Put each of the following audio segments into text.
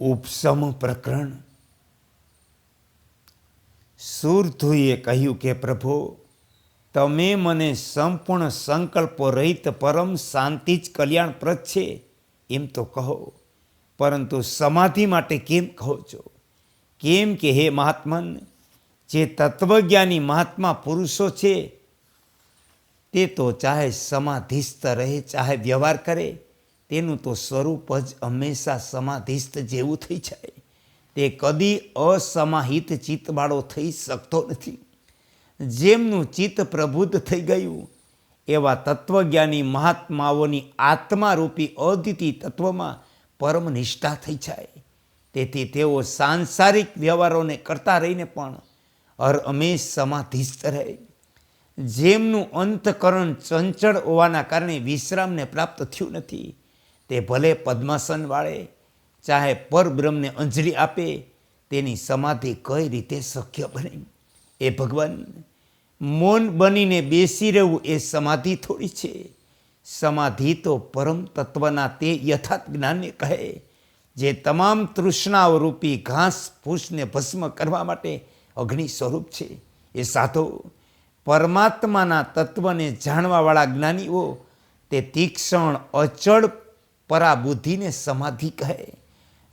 ઉપસમ પ્રકરણ. સુરધુએ કહ્યું કે, પ્રભુ, તમે મને સંપૂર્ણ સંકલ્પો રહિત પરમ શાંતિ જ કલ્યાણપ્રદ છે. એમ તો કહો, પરંતુ સમાધિ માટે કેમ કહો છો? કેમ કે હે મહાત્મન, જે તત્વજ્ઞાની મહાત્મા પુરુષો છે, તે તો ચાહે સમાધિસ્થ રહે, ચાહે વ્યવહાર કરે તેનું તો સ્વરૂપ જ હંમેશા સમાધિસ્થ જેવું થઈ જાય. તે કદી અસમાહિત ચિત્તવાળો થઈ શકતો નથી. જેમનું ચિત્ત પ્રબુદ્ધ થઈ ગયું, એવા તત્વજ્ઞાની મહાત્માઓની આત્મારૂપી અદિતિ તત્વમાં પરમ નિષ્ઠા થઈ જાય. તેથી તેઓ સાંસારિક વ્યવહારોને કરતા રહીને પણ હર હંમેશ સમાધિસ્થ રહે. જેમનું અંતકરણ ચંચળ હોવાના કારણે વિશ્રામને પ્રાપ્ત થયું નથી. તે ભલે પદ્માસન વાળે, ચાહે પરબ્રહ્મને અંજલિ આપે, તેની સમાધિ કઈ રીતે શક્ય બને? એ ભગવાન, મૌન બનીને બેસી રહેવું એ સમાધિ થોડી છે. સમાધિ તો પરમ તત્વના તે યથાર્થ જ્ઞાનને કહે, જે તમામ તૃષ્ણાવરૂપી ઘાસ ફૂસને ભસ્મ કરવા માટે અગ્નિ સ્વરૂપ છે. એ સાધો, પરમાત્માના તત્વને જાણવાવાળા જ્ઞાનીઓ, તે તીક્ષણ, અચળ પરાબુદ્ધિને સમાધિ કહે,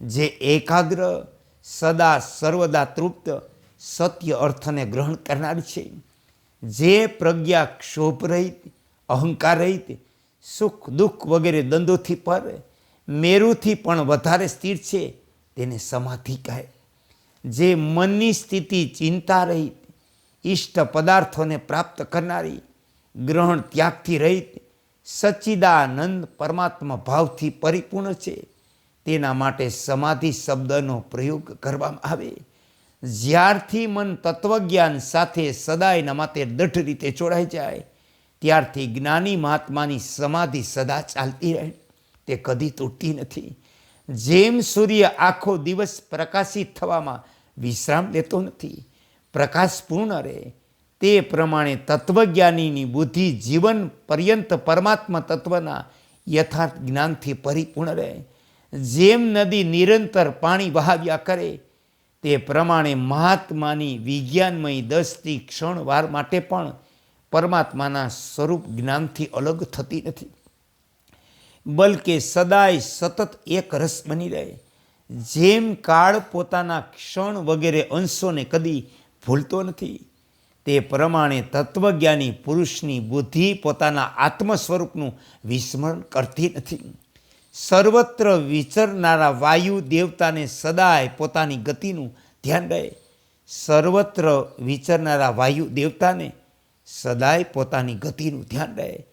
જે એકાગ્ર, સદા સર્વદા તૃપ્ત, સત્ય અર્થને ગ્રહણ કરનાર છે. જે પ્રજ્ઞા ક્ષોભ રહિત અહંકાર રહિત સુખ દુઃખ વગેરે દંદોથી પર, મેરુથી પણ વધારે સ્થિર છે, તેને સમાધિ કહે. જે મનની સ્થિતિ ચિંતા રહિત ઇષ્ટ પદાર્થોને પ્રાપ્ત કરનારી, ગ્રહણ ત્યાગથી રહિત સચ્ચિદાનંદ પરમાત્મા ભાવથી પરિપૂર્ણ છે. તેના માટે સમાધિ શબ્દનો પ્રયોગ કરવામાં આવે. જ્યારથી મન તત્વજ્ઞાન સાથે સદાયના માટે દઢ રીતે જોડાઈ જાય, ત્યારથી જ્ઞાની મહાત્માની સમાધિ સદા ચાલતી રહે. તે કદી તૂટતી નથી. જેમ સૂર્ય આખો દિવસ પ્રકાશિત થવામાં વિશ્રામ લેતો નથી, પ્રકાશ પૂર્ણ રહે તે પ્રમાણે તત્વજ્ઞાનીની બુદ્ધિ જીવન પર્યંત પરમાત્મા તત્વના યથાર્થ જ્ઞાનથી પરિપૂર્ણ રહે. જેમ નદી નિરંતર પાણી વહાવ્યા કરે, તે પ્રમાણે મહાત્માની વિજ્ઞાનમય દસથી ક્ષણ વાર માટે પણ પરમાત્માના સ્વરૂપ જ્ઞાનથી અલગ થતી નથી. બલકે સદાય સતત એક રસ બની રહે. જેમ કાળ પોતાના ક્ષણ વગેરે અંશોને કદી ભૂલતો નથી. તે પ્રમાણે તત્વજ્ઞાની પુરુષની બુદ્ધિ પોતાના આત્મ સ્વરૂપનું વિસ્મરણ કરતી નથી. સર્વત્ર વિચરનારા વાયુ દેવતાને સદાય પોતાની ગતિનું ધ્યાન રહે. સર્વત્ર વિચરનારા વાયુ દેવતાને સદાય પોતાની ગતિનું ધ્યાન રહે.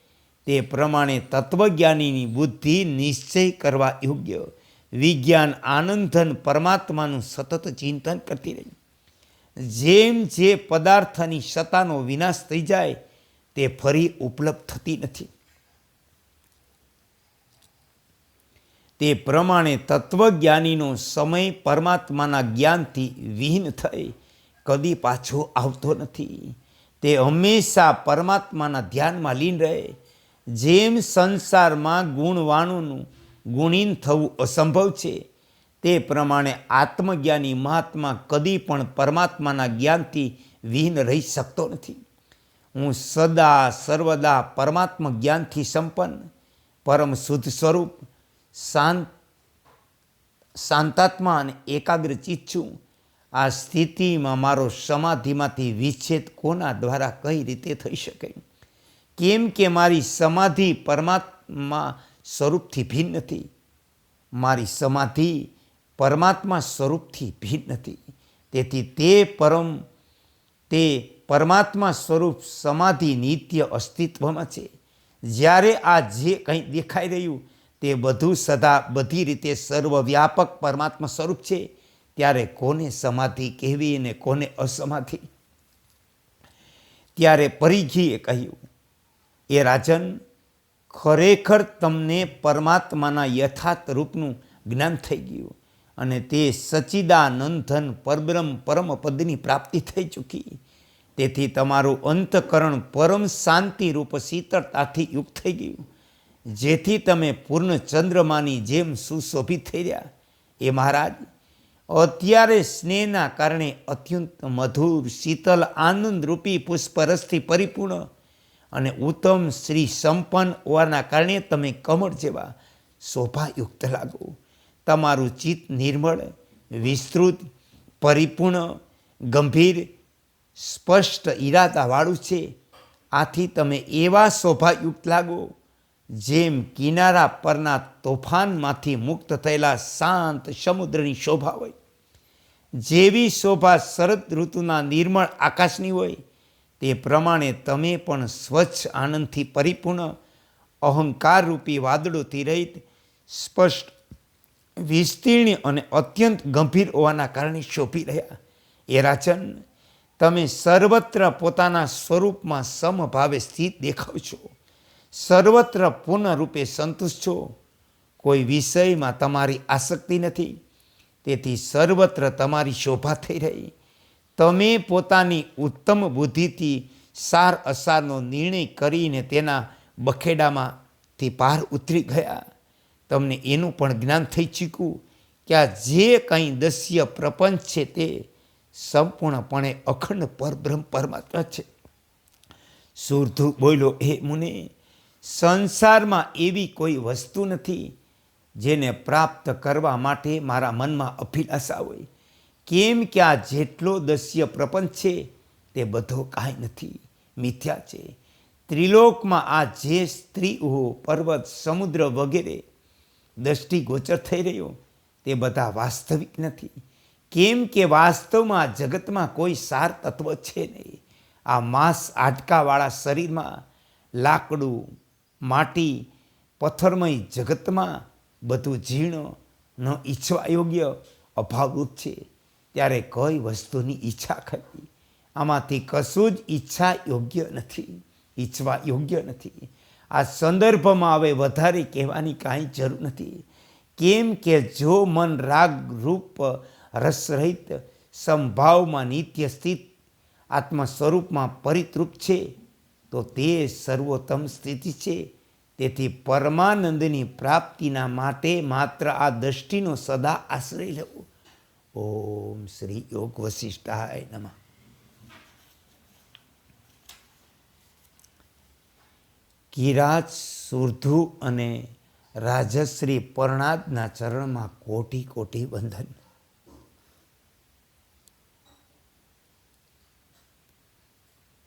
તે પ્રમાણે તત્વજ્ઞાનીની બુદ્ધિ નિશ્ચય કરવા યોગ્ય. વિજ્ઞાન આનંદન પરમાત્માનું સતત ચિંતન કરતી રહી. જેમ જે પદાર્થની સત્તાનો વિનાશ થઈ જાય, તે ફરી ઉપલબ્ધ થતી નથી. તે પ્રમાણે તત્વજ્ઞાનીનો સમય પરમાત્માના જ્ઞાનથી વિહીન થઈ કદી પાછો આવતો નથી. તે હંમેશા પરમાત્માના ધ્યાનમાં લીન રહે. જેમ સંસારમાં ગુણવાણોનું ગુણીન થવું અસંભવ છે તે પ્રમાણે આત્મજ્ઞાની મહાત્મા કદી પણ પરમાત્માના જ્ઞાનથી વિહીન રહી શકતો નથી. હું સદા સર્વદા પરમાત્મા જ્ઞાનથી સંપન્ન, પરમ શુદ્ધ સ્વરૂપ, શાંત, શાંતાત્મા અને એકાગ્ર ચિત્ત છું. આ સ્થિતિમાં મારો સમાધિમાંથી વિચ્છેદ કોના દ્વારા કઈ રીતે થઈ શકે? કેમ કે મારી સમાધિ પરમાત્મા સ્વરૂપથી ભિન્ન નથી મારી સમાધિ પરમાત્મા સ્વરૂપથી ભિન્ન નથી તેથી તે પરમ, તે પરમાત્મા સ્વરૂપ સમાધિ નિત્ય અસ્તિત્વમાં છે. જ્યારે આ જે કંઈ દેખાઈ રહ્યું, તે બધું સદા બધી રીતે સર્વવ્યાપક પરમાત્મા સ્વરૂપ છે. ત્યારે કોને સમાધિ કહેવી અને કોને અસમાધિ? ત્યારે પરિઘીએ કહ્યું, એ રાજન, ખરેખર તમને પરમાત્માના યથાર્થ રૂપનું જ્ઞાન થઈ ગયું. અને તે સચિદાનંથન પરબ્રહ્મ પરમ પદની પ્રાપ્તિ થઈ ચૂકી. તેથી તમારું અંતકરણ પરમ શાંતિ રૂપ શીતળતાથી યુક્ત થઈ ગયું. જેથી તમે પૂર્ણ ચંદ્રમાની જેમ સુશોભિત થઈ રહ્યા. એ મહારાજ, અત્યારે સ્નેહના કારણે અત્યંત મધુર શીતલ આનંદરૂપી પુષ્પરસથી પરિપૂર્ણ અને ઉત્તમ શ્રી સંપન્ન હોવાના કારણે તમે કમળ જેવા શોભાયુક્ત લાગો. તમારું ચિત્ત નિર્મળ, વિસ્તૃત, પરિપૂર્ણ, ગંભીર, સ્પષ્ટ ઈરાદાવાળું છે. આથી તમે એવા શોભાયુક્ત લાગો, જેમ કિનારા પરના તોફાનમાંથી મુક્ત થયેલા શાંત સમુદ્રની શોભા હોય. જેવી શોભા શરદ ઋતુના નિર્મળ આકાશની હોય, તે પ્રમાણે તમે પણ સ્વચ્છ આનંદથી પરિપૂર્ણ અહંકાર રૂપી વાદળોથી રહિત, સ્પષ્ટ વિસ્તીર્ણ અને અત્યંત ગંભીર હોવાના કારણે શોભી રહ્યા. એ રાજન, તમે સર્વત્ર પોતાના સ્વરૂપમાં સમભાવે સ્થિત દેખાવ છો. સર્વત્ર પૂર્ણ રૂપે સંતુષ્ટ છો. કોઈ વિષયમાં તમારી આસક્તિ નથી. તેથી સર્વત્ર તમારી શોભા થઈ રહી. તમે પોતાની ઉત્તમ બુદ્ધિથી સાર અસારનો નિર્ણય કરીને તેના બખેડામાંથી પાર ઉતરી ગયા. તમને એનું પણ જ્ઞાન થઈ ચૂક્યું કે આ જે કંઈ દસ્ય પ્રપંચ છે તે સંપૂર્ણપણે અખંડ પરબ્રહ્મ પરમાત્મા છે. સુરધુ બોલ્યો, હે મુને, સંસારમાં એવી કોઈ વસ્તુ નથી જેને પ્રાપ્ત કરવા માટે મારા મનમાં અભિલાષા હોય. કેમ કે આ જેટલો દસ્ય પ્રપંચ છે તે બધો કાંઈ નથી, મિથ્યા છે. ત્રિલોકમાં આ જે સ્ત્રીઓ પર્વત સમુદ્ર વગેરે દ્રષ્ટિગોચર થઈ રહ્યો. તે બધા વાસ્તવિક નથી. કેમ કે વાસ્તવમાં જગતમાં કોઈ સાર તત્વ છે નહીં. આ માંસ આટકાવાળા શરીરમાં, લાકડું, માટી, પથ્થરમય જગતમાં બધું જીર્ણ ન ઈચ્છવા યોગ્ય અભાવરૂપ છે. ત્યારે કઈ વસ્તુની ઈચ્છા ખરી આમાંથી કશું જ ઈચ્છા યોગ્ય નથી, ઈચ્છવા યોગ્ય નથી. આ સંદર્ભમાં હવે વધારે કહેવાની કાંઈ જરૂર નથી. કેમ કે જો મન રાગ રૂપ રસરહિત, સંભાવમાં નિત્ય સ્થિત આત્મ સ્વરૂપમાં પરિતૃપ છે, તો તે સર્વોત્તમ સ્થિતિ છે. તેથી પરમાનંદની પ્રાપ્તિના માટે માત્ર આ દ્રષ્ટિનો સદા આશ્રય લેવો. ઓમ શ્રી યોગ વશિષ્ઠાય નમઃ. કિરાજ સુરધુ અને રાજશ્રી પરણાદના ચરણમાં કોટી કોટી બંધન.